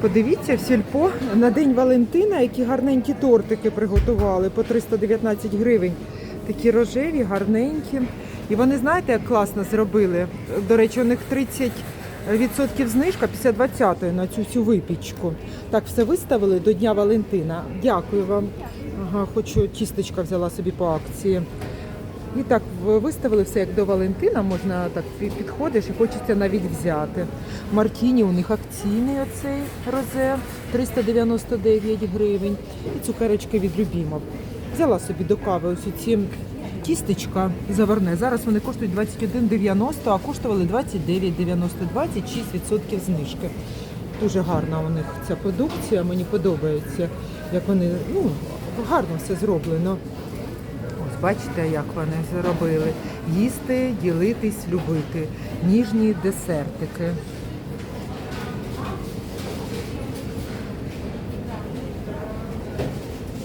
Подивіться, в сільпо на День Валентина, які гарненькі тортики приготували по 319 гривень. Такі рожеві, гарненькі. І вони, знаєте, як класно зробили. До речі, у них 30% знижка після 20-ї на цю всю випічку. Так, все виставили до Дня Валентина. Дякую вам. Ага, хочу тістечка взяла собі по акції. І так виставили все як до Валентина, можна так пі- підходиш і хочеться навіть взяти. Мартіні у них акційний оцей розе 399 гривень. І цукерочки від Любімов. Взяла собі до кави ось ці тістечка заварне. Зараз вони коштують 21,90, а коштували 29,90, 26% знижки. Дуже гарна у них ця продукція, мені подобається, як вони ну, гарно все зроблено. Бачите, як вони зробили. Їсти, ділитись, любити. Ніжні десертики.